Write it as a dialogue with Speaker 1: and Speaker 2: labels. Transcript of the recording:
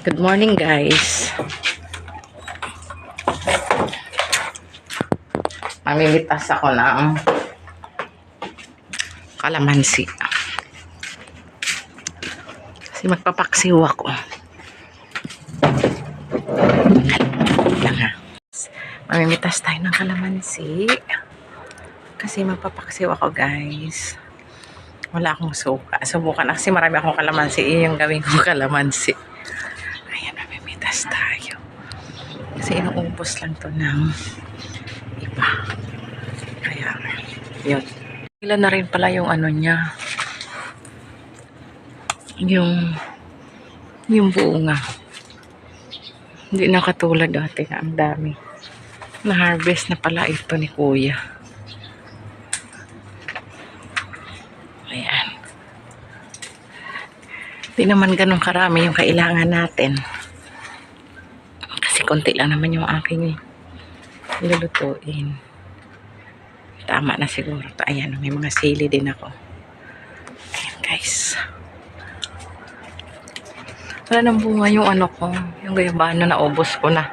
Speaker 1: Good morning, guys. Mamimitas ako ng kalamansi. Kasi magpapaksiw ako. Lang ha. Mamimitas tayo ng kalamansi. Kasi magpapaksiw ako, guys. Wala akong suka. Subukan na kasi marami akong kalamansi. Iyon yung gawin kong kalamansi. Mamimitas tayo. Kasi inuubos lang to ng iba. Kaya, yun. Ilan na rin pala yung ano niya. Yung, yung bunga. Hindi na katulad dati na ang dami. Na-harvest na pala ito ni kuya. Ayan. Hindi naman ganun karami yung kailangan natin. Kasi konti lang naman yung aking lulutuin. Tama na siguro. Ayan, may mga sili din ako. Ayan, guys. Wala nang bunga yung ano ko. Yung gayabano na ubos ko na.